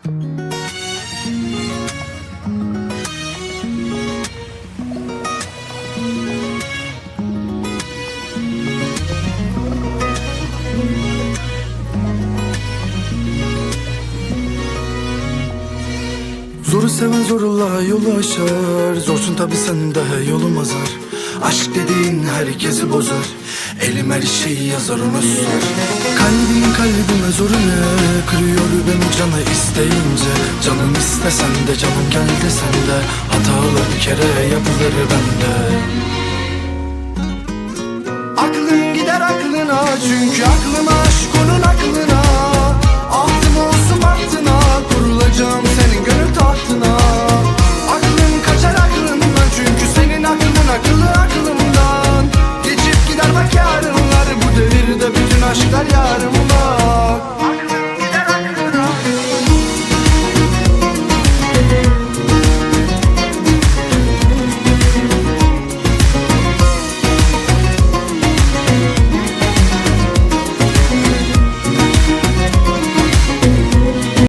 Zoru seven zorla yolu aşar. Zorsun tabi sen de yolum azar Aşk dediğin herkesi bozar. Elim her şeyi yazar ona susar Kalbin kalbime zoru ne Kırıyor beni canı isteyince. Canım istesen de canım gel desen de Hatalar bir kere yapılır bende aşklar yarım bak